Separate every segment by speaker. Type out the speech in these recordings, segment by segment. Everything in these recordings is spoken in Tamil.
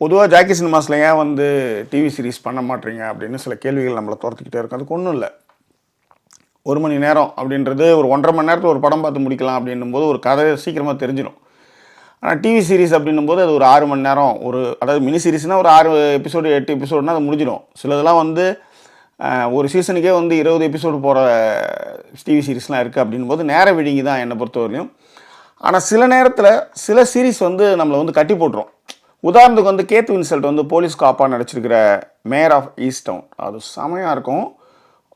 Speaker 1: பொதுவாக ஜாக்கி சினிமாஸில் ஏன் வந்து டிவி சீரிஸ் பண்ண மாட்டீங்க அப்படின்னு சில கேள்விகள் நம்மளை துரத்துக்கிட்டே இருக்கும். அதுக்கு ஒன்றும் இல்லை. ஒரு மணி நேரம் அப்படின்றது ஒரு ஒன்றரை மணி நேரத்தில் ஒரு படம் பார்த்து முடிக்கலாம் அப்படின்னும் போது ஒரு கதை சீக்கிரமாக தெரிஞ்சிடும் ஆனால் டிவி சீரிஸ் அப்படின்னும் போது அது ஒரு ஆறு மணி நேரம் ஒரு அதாவது மினி சீரிஸ்னால் ஒரு ஆறு எபிசோடு எட்டு எபிசோடுனா அது முடிஞ்சிடும். சிலதெல்லாம் வந்து ஒரு சீசனுக்கே வந்து இருபது எபிசோடு போகிற டிவி சீரிஸ்லாம் இருக்குது அப்படின்னும் போது நேர விழுங்கி தான் என்னை பொறுத்தவரையும் ஆனால் சில நேரத்தில் சில சீரிஸ் வந்து நம்மளை வந்து கட்டி போட்டுரும். உதாரணத்துக்கு வந்து கேத் வின்செல்ட் வந்து போலீஸ் காப்பாக நடிச்சிருக்கிற மேயர் ஆஃப் ஈஸ்ட் டவுன் அது செமையாக இருக்கும்.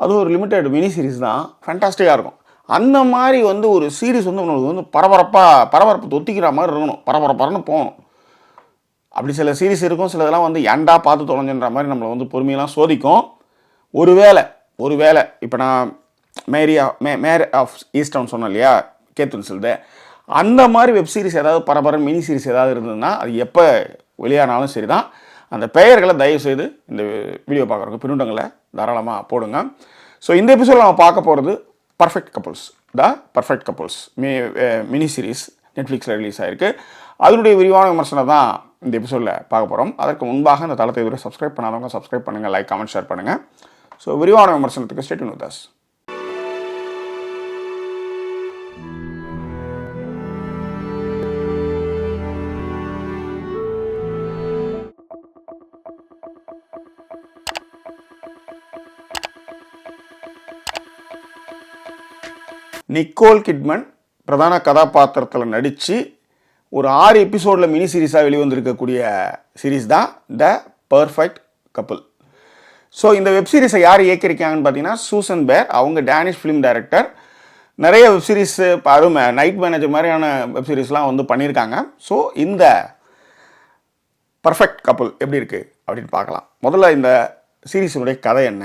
Speaker 1: அது ஒரு லிமிட்டெட் மினி சீரிஸ் தான். ஃபேண்டாஸ்டிக்காக இருக்கும். அந்த மாதிரி வந்து ஒரு சீரீஸ் வந்து உங்களுக்கு வந்து பரபரப்பாக பரபரப்பு தொத்திக்கிற மாதிரி இருக்கணும். பரபரப்பரன்னு போகணும். அப்படி சில சீரிஸ் இருக்கும். சிலதெல்லாம் வந்து ஏன்டா பார்த்து தொலைஞ்சுன்ற மாதிரி நம்மளை வந்து பொறுமையெல்லாம் சோதிக்கும். ஒரு வேளை ஒரு வேளை இப்போ நான் மேரி ஆஃப் மே மேர் ஆஃப் ஈஸ்டவுன் சொன்னேன் இல்லையா? கேத்துன்னு சொல்லுது அந்த மாதிரி வெப் சீரிஸ் ஏதாவது பரபர மினி சீரிஸ் ஏதாவது இருந்ததுன்னா அது எப்போ வெளியானாலும் சரி தான் அந்த பெயர்களை தயவு செய்து இந்த வீடியோ பார்க்குறவங்க பின்னூட்டங்களை தாராளமாக போடுங்க. ஸோ இந்த எபிசோட நம்ம பார்க்க போகிறது perfect couples the perfect couples மி மினி சீரிஸ் நெட்ஃப்ளிக்ஸில் ரிலீஸ் ஆகிருக்கு அதனுடைய விரிவான விமர்சனம் தான் இந்த எபிசோடில் பார்க்க போகிறோம் அதற்கு முன்பாக இந்த தளத்தை இதுவரை சப்ஸ்கிரைப் பண்ணாதவங்க சப்ஸ்கிரைப் பண்ணுங்கள் லைக் கமெண்ட் ஷேர் பண்ணுங்கள் ஸோ விரிவான விமர்சனத்துக்கு stayed with us Nicole Kidman பிரதான கதாபாத்திரத்தில் நடித்து ஒரு ஆறு எபிசோடில் மினி சீரிஸாக வெளிவந்திருக்கக்கூடிய சீரிஸ் தான் த பர்ஃபெக்ட் கப்புள். ஸோ இந்த வெப் சீரிஸை யார் இயக்கியிருக்காங்கன்னு பார்த்தீங்கன்னா சூசன் பேர் அவங்க டேனிஷ் ஃபிலிம் டைரக்டர். நிறைய வெப் சீரிஸ் அதுவும் நைட் மேனேஜர் மாதிரியான வெப் சீரிஸ்லாம் வந்து பண்ணியிருக்காங்க. ஸோ இந்த பர்ஃபெக்ட் கப்பல் எப்படி இருக்குது அப்படின்னு பார்க்கலாம். முதல்ல இந்த சீரீஸினுடைய கதை என்ன?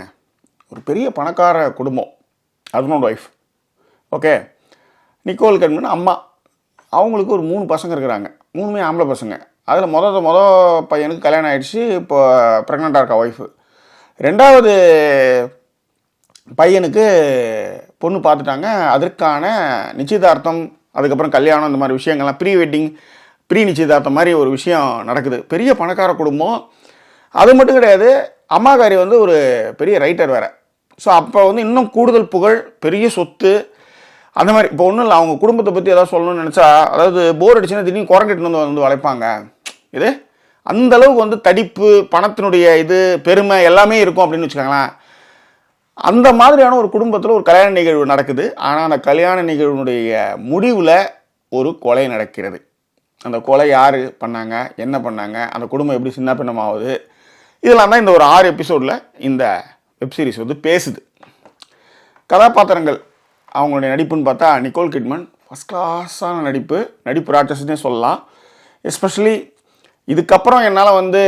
Speaker 1: ஒரு பெரிய பணக்கார குடும்பம் husband wife. Okay Nicole Kidman அம்மா. அவங்களுக்கு ஒரு மூணு பசங்க இருக்கிறாங்க. மூணுமே ஆம்பளை பசங்க. அதில் மொதல் மொதல் பையனுக்கு கல்யாணம் ஆகிடுச்சு இப்போ ப்ரெக்னெண்ட்டாக இருக்கா ஒய்ஃபு ரெண்டாவது பையனுக்கு பொண்ணு பார்த்துட்டாங்க. அதற்கான நிச்சயதார்த்தம் அதுக்கப்புறம் கல்யாணம் இந்த மாதிரி விஷயங்கள்லாம் ப்ரீ வெட்டிங் ப்ரீ நிச்சயதார்த்தம் மாதிரி ஒரு விஷயம் நடக்குது. பெரிய பணக்கார குடும்பம். அது மட்டும் கிடையாது அம்மாக்காரி வந்து ஒரு பெரிய ரைட்டர் வேறு. ஸோ அப்போ வந்து இன்னும் கூடுதல் புகழ் பெரிய சொத்து அந்த மாதிரி இப்போ ஒன்றும் இல்லை அவங்க குடும்பத்தை பற்றி ஏதாவது சொல்லணும்னு நினச்சா அதாவது போர் அடிச்சுன்னா திடீர்னு குரங்கிட்டு வந்து வந்து வளைப்பாங்க. இது? அந்த அளவுக்கு வந்து தடிப்பு பணத்தினுடைய இது பெருமை எல்லாமே இருக்கும் அப்படின்னு வச்சுக்கோங்களேன். அந்த மாதிரியான ஒரு குடும்பத்தில் ஒரு கல்யாண நிகழ்வு நடக்குது. ஆனால் அந்த கல்யாண நிகழ்வுடைய முடிவில் ஒரு கொலை நடக்கிறது. அந்த கொலை யார் பண்ணாங்க? என்ன பண்ணாங்க? அந்த குடும்பம் எப்படி சின்ன பின்னமாகுது? இதெல்லாம் தான் இந்த ஒரு ஆறு எபிசோடில் இந்த வெப்சீரிஸ் வந்து பேசுது. கதாபாத்திரங்கள். அவங்களுடைய நடிப்புன்னு பார்த்தா நிக்கோல் கிட்மன் ஃபஸ்ட் கிளாஸான நடிப்பு. நடிப்பு ராட்சஸ்னே சொல்லலாம். எஸ்பெஷலி இதுக்கப்புறம் என்னால் வந்து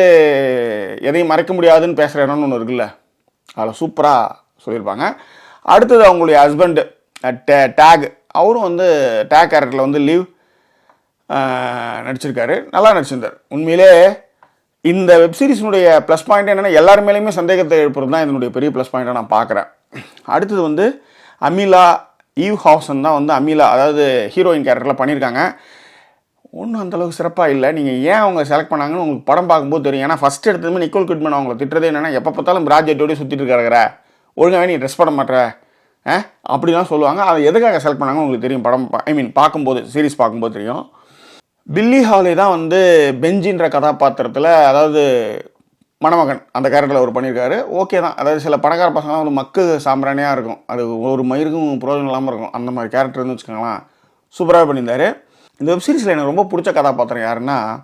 Speaker 1: எதையும் மறைக்க முடியாதுன்னு பேசுகிற இடம்னு ஒன்று இருக்குல்ல. அதில் சூப்பராக சொல்லியிருப்பாங்க. அடுத்தது அவங்களுடைய ஹஸ்பண்டு டேக். அவரும் வந்து டேக் கேரக்டரில் வந்து லீவ் நடிச்சிருக்காரு. நல்லா நடிச்சிருந்தார். உண்மையிலே இந்த வெப்சீரிஸினுடைய ப்ளஸ் பாயிண்ட் என்னென்னா எல்லாருமேலேயுமே சந்தேகத்தை எழுப்புறது தான் இதனுடைய பெரிய ப்ளஸ் பாயிண்ட்டை நான் பார்க்குறேன். அடுத்தது வந்து அமிலா ஈவ் ஹாசன் தான் வந்து அமிலா அதாவது ஹீரோயின் கேரக்டரில் பண்ணியிருக்காங்க. ஒன்றும் அந்தளவுக்கு சிறப்பாக இல்லை. நீங்கள் ஏன் அவங்க செலக்ட் பண்ணாங்கன்னு உங்களுக்கு படம் பார்க்கும்போது தெரியும். ஏன்னா ஃபஸ்ட் எடுத்ததுமே நிக்கோல் கிட்மன் அவங்கள திட்டுறது என்னென்னா எப்போ பார்த்தாலும் ப்ராஜெக்டோடய சுற்றிட்டு இருக்கிற ஒழுங்காகவே நீ ட்ரெஸ் பண்ண மாட்டேற. ஆ? அப்படிலாம் சொல்லுவாங்க. அதை எதுக்காக செலக்ட் பண்ணாங்கன்னு உங்களுக்கு தெரியும் படம் ஐ மீன் பார்க்கும்போது சீரிஸ் பார்க்கும்போது தெரியும். பில்லி ஹாலே தான் வந்து பெஞ்சின்ற கதாபாத்திரத்தில் அதாவது மணமகன் அந்த கேரக்டரில் அவர் பண்ணியிருக்காரு. ஓகே தான். அதாவது சில பணக்கார பசங்களாம் வந்து மக்கு சாம்பிராணியாக இருக்கும். அது ஒரு மயிருக்கும் பிரயோஜனம் இல்லாமல் இருக்கும். அந்த மாதிரி கேரக்டர்னு வச்சுக்கோங்களேன். சூப்பராக பண்ணியிருந்தாரு. இந்த வெப் சீரிஸில் எனக்கு ரொம்ப பிடிச்ச கதாபாத்திரம் யாருன்னா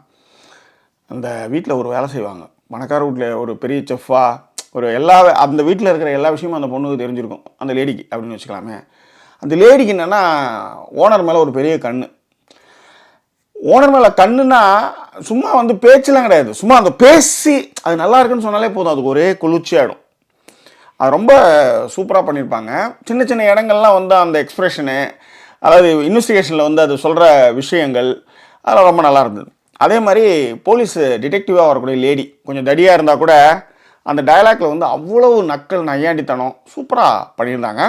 Speaker 1: அந்த வீட்டில் ஒரு வேலை செய்வாங்க. பணக்கார வீட்டில் ஒரு பெரிய செஃப்பாக ஒரு எல்லா அந்த வீட்டில் இருக்கிற எல்லா விஷயமும் அந்த பொண்ணுக்கு தெரிஞ்சிருக்கும். அந்த லேடிக்கு அப்படின்னு வச்சுக்கலாமே. அந்த லேடிக்கு என்னென்னா ஓனர் மேலே ஒரு பெரிய கண்ணு. ஓனர் மேலே கண்ணுனா சும்மா வந்து பேச்செல்லாம் கிடையாது. சும்மா அந்த பேசி அது நல்லா இருக்குன்னு சொன்னாலே போதும். அதுக்கு ஒரே குளிர்ச்சியாயிடும் அது ரொம்ப சூப்பராக பண்ணியிருப்பாங்க சின்ன சின்ன இடங்கள்லாம் வந்து அந்த எக்ஸ்ப்ரெஷனு அதாவது இன்வெஸ்டிகேஷனில் வந்து அது சொல்கிற விஷயங்கள் அதெல்லாம் ரொம்ப நல்லா இருந்தது. அதே மாதிரி போலீஸ் டிடெக்டிவாக வரக்கூடிய லேடி கொஞ்சம் தடியாக இருந்தால் கூட அந்த டயலாக்ல வந்து அவ்வளவு நக்கல் நையாண்டித்தனம் சூப்பராக பண்ணியிருந்தாங்க.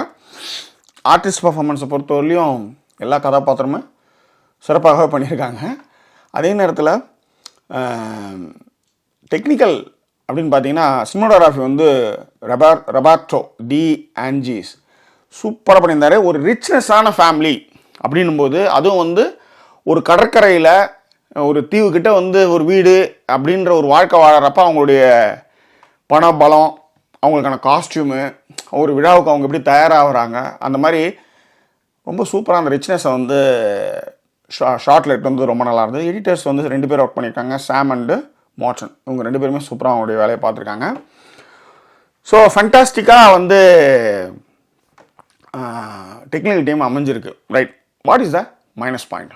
Speaker 1: ஆர்டிஸ்ட் பர்ஃபார்மன்ஸை பொறுத்தவரையிலையும் எல்லா கதாபாத்திரமும் சிறப்பாகவே பண்ணியிருக்காங்க. அதே நேரத்தில் டெக்னிக்கல் அப்படின்னு பார்த்தீங்கன்னா சினிமாடோகிராஃபி வந்து ரபார் ரபார்டோ டி ஆன்ஜிஸ் சூப்பராக பண்ணியிருந்தாரு. ஒரு ரிச்னஸான ஃபேமிலி அப்படின்னும் போது அதுவும் வந்து ஒரு கடற்கரையில் ஒரு தீவுக்கிட்ட வந்து ஒரு வீடு அப்படின்ற ஒரு வாழ்க்கை வாழறப்ப அவங்களுடைய பண பலம் அவங்களுக்கான காஸ்டியூமு ஒரு விழாவுக்கு அவங்க எப்படி தயாராகிறாங்க அந்த மாதிரி ரொம்ப சூப்பராக அந்த ரிச்னஸை வந்து ஷா ஷார்ட் எடுத்து வந்து ரொம்ப நல்லா இருந்தது எடிட்டர்ஸ் வந்து ரெண்டு பேர் ஒர்க் பண்ணியிருக்காங்க சாம் அண்டு மோட்சன் இவங்க ரெண்டு பேருமே சூப்பராக அவங்களுடைய வேலையை பார்த்துருக்காங்க. ஸோ ஃபண்டாஸ்டிக்காக வந்து டெக்னிக்கல் டீம் அமைஞ்சிருக்கு. Right what is the minus point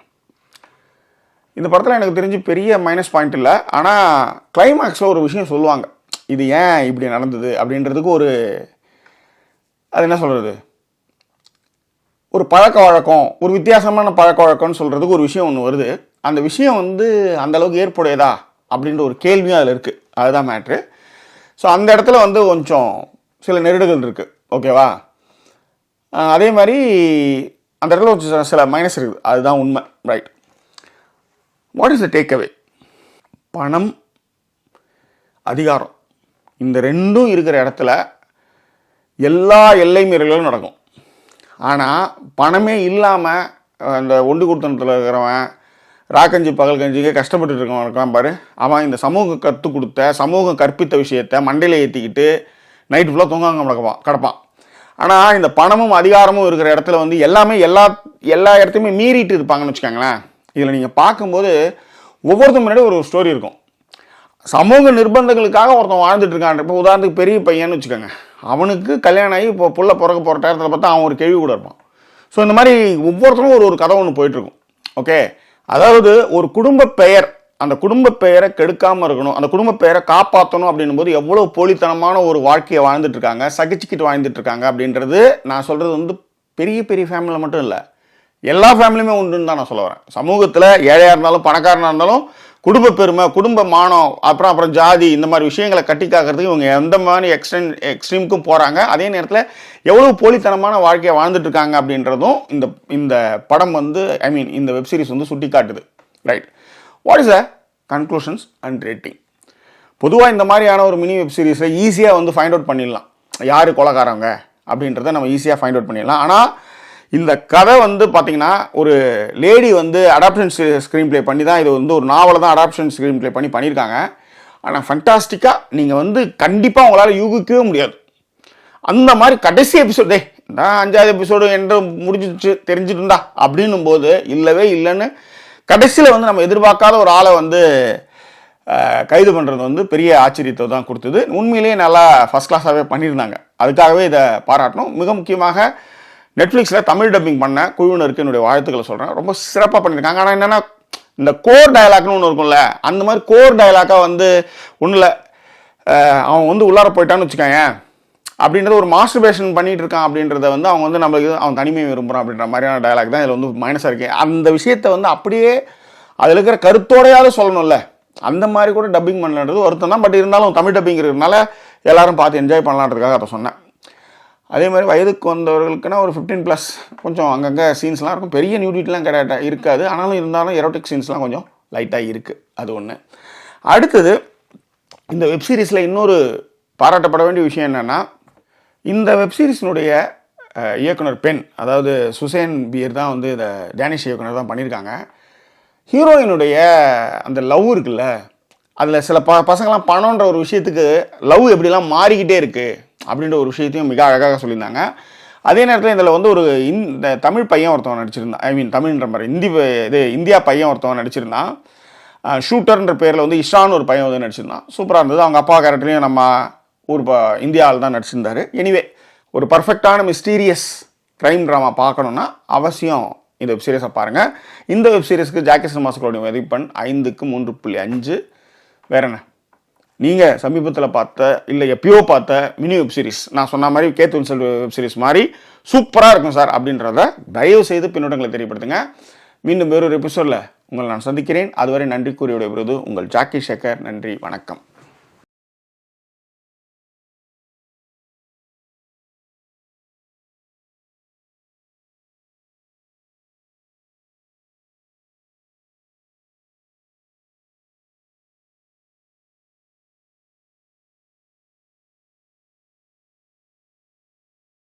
Speaker 1: இந்த படத்தில் எனக்கு தெரிஞ்சு பெரிய மைனஸ் பாயிண்ட் இல்லை. ஆனால் கிளைமேக்ஸில் ஒரு விஷயம் சொல்லுவாங்க. இது ஏன் இப்படி நடந்தது அப்படின்றதுக்கு ஒரு அது என்ன சொல்கிறது ஒரு பழக்க வழக்கம் ஒரு வித்தியாசமான பழக்க வழக்கம்னு சொல்கிறதுக்கு ஒரு விஷயம் ஒன்று வருது. அந்த விஷயம் வந்து அந்த அளவுக்கு ஏற்புடையதா அப்படின்ற ஒரு கேள்வியும் அதில் இருக்குது அதுதான் மேட்ரு ஸோ அந்த இடத்துல வந்து கொஞ்சம் சில நெருடுகள் இருக்குது ஓகேவா அதே மாதிரி அந்த இடத்துல கொஞ்சம் சில- சில மைனஸ் இருக்குது. அதுதான் உண்மை. Right what is the take away பணம் அதிகாரம். இந்த ரெண்டும் இருக்கிற இடத்துல எல்லா எல்லை மீறல்களும் நடக்கும். ஆனால் பணமே இல்லாமல் அந்த ஒண்டு கொடுத்தனத்தில் இருக்கிறவன் ராக்கஞ்சி பகல் கஞ்சிக்கு கஷ்டப்பட்டு இருக்கவன் இருக்கான் பாரு. அவன் இந்த சமூகம் கற்றுக் கொடுத்த சமூகம் கற்பித்த விஷயத்த மண்டையில் ஏற்றிக்கிட்டு நைட் ஃபுல்லாக தூங்காங்க கிடப்பான் கிடப்பான். ஆனால் இந்த பணமும் அதிகாரமும் இருக்கிற இடத்துல வந்து எல்லாமே எல்லா எல்லா இடத்தையுமே மீறிட்டு இருப்பாங்கன்னு வச்சுக்கோங்களேன். இதில் நீங்கள் பார்க்கும்போது ஒவ்வொருத்தரும் முன்னாடி ஒரு ஸ்டோரி இருக்கும். சமூக நிர்பந்தங்களுக்காக ஒருத்தன் வாழ்ந்துட்டு இருக்கான். இப்போ உதாரணத்துக்கு பெரிய பையன்னு வச்சுக்கோங்க. அவனுக்கு கல்யாணம் ஆகி இப்போ புள்ள பிறக்க போகிற டயத்தில் பார்த்தா அவன் ஒரு கேள்வி கூட இருப்பான். ஸோ இந்த மாதிரி ஒவ்வொருத்தரும் ஒரு ஒரு கதை ஒன்று போயிட்டுருக்கும். ஓகே அதாவது ஒரு குடும்ப பெயர் அந்த குடும்ப பெயரை கெடுக்காமல் இருக்கணும் அந்த குடும்ப பெயரை காப்பாற்றணும் அப்படின்னும் போது எவ்வளோ போலித்தனமான ஒரு வாழ்க்கையை வாழ்ந்துட்டு இருக்காங்க சகிச்சுக்கிட்டு வாழ்ந்துட்டு இருக்காங்க அப்படின்றது நான் சொல்கிறது வந்து பெரிய பெரிய ஃபேமிலியில் மட்டும் இல்லை எல்லா ஃபேமிலியுமே உண்டுன்னு தான் நான் சொல்ல வரேன். சமூகத்தில் ஏழையாக இருந்தாலும் பணக்காரனாக இருந்தாலும் குடும்ப பெருமை குடும்ப மானம் அப்புறம் அப்புறம் ஜாதி இந்த மாதிரி விஷயங்களை கட்டி காக்கிறதுக்கு இவங்க எந்த மாதிரி எக்ஸ்டென் எக்ஸ்ட்ரீமுக்கும் போகிறாங்க அதே நேரத்தில் எவ்வளோ போலித்தனமான வாழ்க்கையை வாழ்ந்துட்டு இருக்காங்க அப்படின்றதும் இந்த இந்த படம் வந்து ஐ மீன் இந்த வெப் சீரிஸ் வந்து சுட்டி காட்டுது right what is a conclusions and rating பொதுவாக இந்த மாதிரியான ஒரு மினி வெப் சீரிஸை ஈஸியாக வந்து ஃபைண்ட் அவுட் பண்ணிடலாம். யார் கொலகாரங்க அப்படின்றத நம்ம ஈஸியாக ஃபைண்ட் அவுட் பண்ணிடலாம். ஆனால் இந்த கதை வந்து பார்த்தீங்கன்னா ஒரு லேடி வந்து அடாப்ஷன் ஸ்க்ரீன் ப்ளே பண்ணி தான் இது வந்து ஒரு நாவலை தான் அடாப்ஷன் ஸ்க்ரீன் ப்ளே பண்ணி பண்ணியிருக்காங்க ஆனால் ஃபண்டாஸ்டிக்காக நீங்கள் வந்து கண்டிப்பாக உங்களால் யூகிக்கவே முடியாது. அந்த மாதிரி கடைசி எபிசோடு டே நான் அஞ்சாவது எபிசோடு என்று முடிஞ்சிச்சு தெரிஞ்சிருந்தா அப்படின்னும் போது இல்லவே இல்லைன்னு கடைசியில் வந்து நம்ம எதிர்பார்க்காத ஒரு ஆளை வந்து கைது பண்ணுறது வந்து பெரிய ஆச்சரியத்தை தான் கொடுத்தது. உண்மையிலேயே நல்லா ஃபஸ்ட் கிளாஸாகவே பண்ணியிருந்தாங்க. அதுக்காகவே இதை பாராட்டணும். மிக முக்கியமாக நெட்ஃப்ளிக்ஸில் தமிழ் டப்பிங் பண்ண குழுவினருக்கு என்னுடைய வாழ்த்துக்களை சொல்கிறேன் ரொம்ப சிறப்பாக பண்ணியிருக்காங்க ஆனால் என்னென்னா இந்த கோர் டயலாக்னு ஒன்று இருக்கும்ல அந்த மாதிரி கோர் டயலாக்காக வந்து ஒன்றும் இல்லை அவன் வந்து உள்ளார போயிட்டான்னு வச்சுக்கோங்க. அப்படின்றது ஒரு மாஸ்டர்பேஷன் பண்ணிட்டு இருக்கான் அப்படின்றத வந்து அவங்க வந்து நம்மளுக்கு அவன் தனிமையை விரும்புகிறான் அப்படின்ற மாதிரியான டயலாக் தான் இதில் வந்து மைனஸாக இருக்கு. அந்த விஷயத்தை வந்து அப்படியே அதில் இருக்கிற கருத்தோடையாவது சொல்லணும்ல. அந்த மாதிரி கூட டப்பிங் பண்ணலன்றது வருத்தம் தான். பட் இருந்தாலும் தமிழ் டப்பிங் இருக்கிறதுனால எல்லாரும் பார்த்து என்ஜாய் பண்ணலான்றதுக்காக அதை சொன்னேன். அதே மாதிரி வயதுக்கு வந்தவர்களுக்குன்னா ஒரு ஃபிஃப்டீன் ப்ளஸ் கொஞ்சம் அங்கங்கே சீன்ஸ்லாம் இருக்கும். பெரிய நியூடிட்டிலாம் கிடையாது இருக்காது. ஆனாலும் இருந்தாலும் எரோட்டிக் சீன்ஸ்லாம் கொஞ்சம் லைட்டாக இருக்குது அது ஒன்று அடுத்தது இந்த வெப் சீரிஸில் இன்னொரு பாராட்டப்பட வேண்டிய விஷயம் என்னென்னா இந்த வெப் சீரிஸினுடைய இயக்குனர் பெண் அதாவது சுசேன் பியர் தான் வந்து இதை டேனிஷ் இயக்குனர் தான் பண்ணியிருக்காங்க ஹீரோயினுடைய அந்த லவ் இருக்குல்ல அதில் சில ப பசங்களாம் பணம்ன்ற ஒரு விஷயத்துக்கு லவ் எப்படிலாம் மாறிக்கிட்டே இருக்குது அப்படின்ற ஒரு விஷயத்தையும் மிக அழகாக சொல்லியிருந்தாங்க. அதே நேரத்தில் இதில் வந்து ஒரு இந்த தமிழ் பையன் ஒருத்தவன் நடிச்சிருந்தான். ஐ மீன் தமிழ்ன்ற மாதிரி. இந்தி இது இந்தியா பையன் ஒருத்தவன் நடிச்சிருந்தான். ஷூட்டர்ன்ற பேரில் வந்து இஷான் ஒரு பையன் வந்து நடிச்சிருந்தான். சூப்பராக இருந்தது. அவங்க அப்பா கேரக்டரையும் நம்ம ஊர் ப இந்தியாவில் தான் நடிச்சிருந்தாரு. எனிவே ஒரு பர்ஃபெக்டான மிஸ்டீரியஸ் க்ரைம் ட்ராமா பார்க்கணுன்னா அவசியம் இந்த வெப் சீரிஸை பாருங்கள் இந்த வெப் சீரிஸ்க்கு ஜாக்கி சினிமாஸ்களுடைய மதிப்பெண் ஐந்துக்கு மூன்று புள்ளி அஞ்சு. வேற என்ன? நீங்கள் சமீபத்தில் பார்த்த இல்லை எப்பயோ பார்த்த மினி வெப் சீரிஸ் நான் சொன்ன மாதிரி கேத்து வின்சல் வெப் சீரிஸ் மாதிரி சூப்பராக இருக்கும் சார் அப்படின்றத தயவு செய்து பின்னோட்டங்களை தெரியப்படுத்துங்க. மீண்டும் வேறொரு எபிசோடில் உங்களை நான் சந்திக்கிறேன். அதுவரை நன்றி கூறியுடைய விருது உங்கள் ஜாக்கி சேகர். நன்றி வணக்கம்.